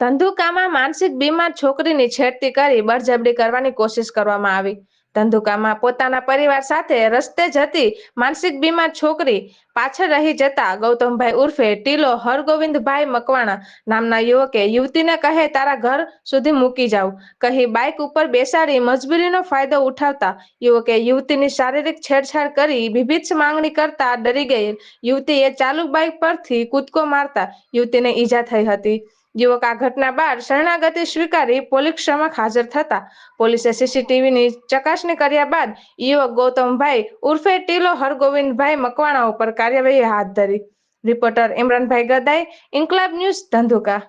ધંધુકામાં માનસિક બીમાર છોકરીની છેડતી કરી બળજબરી કરવાની કોશિશ કરવામાં આવી. ધંધુકામાં પોતાના પરિવાર સાથે રસ્તે જતી માનસિક બીમાર છોકરી પાછળ રહી જતા ગૌતમભાઈ ઉર્ફે ટીલો હરગોવિંદભાઈ મકવાણા નામના યુવકે યુવતીને કહે, તારા ઘર સુધી મૂકી જાઉં. કહી બાઇક ઉપર બેસાડી મજબૂરીનો ફાયદો ઉઠાવતા યુવકે યુવતીની શારીરિક છેડછાડ કરી બીભત્સ માંગણી કરતા ડરી ગયેલ યુવતીએ ચાલુ બાઇક પરથી કૂદકો મારતા યુવતીને ઈજા થઈ હતી. યુવક આ ઘટના બાદ શરણાગતિ સ્વીકારી પોલીસ સમક્ષ હાજર થતા. પોલીસે સીસીટીવીની ચકાસણી કર્યા બાદ યુવક ગૌતમભાઈ ઉર્ફે ટીલો હરગોવિંદભાઈ મકવાણા ઉપર કાર્યવાહી હાથ ધરી. Reporter Imranbhai Gadai, Inquilab news Dhandhuka.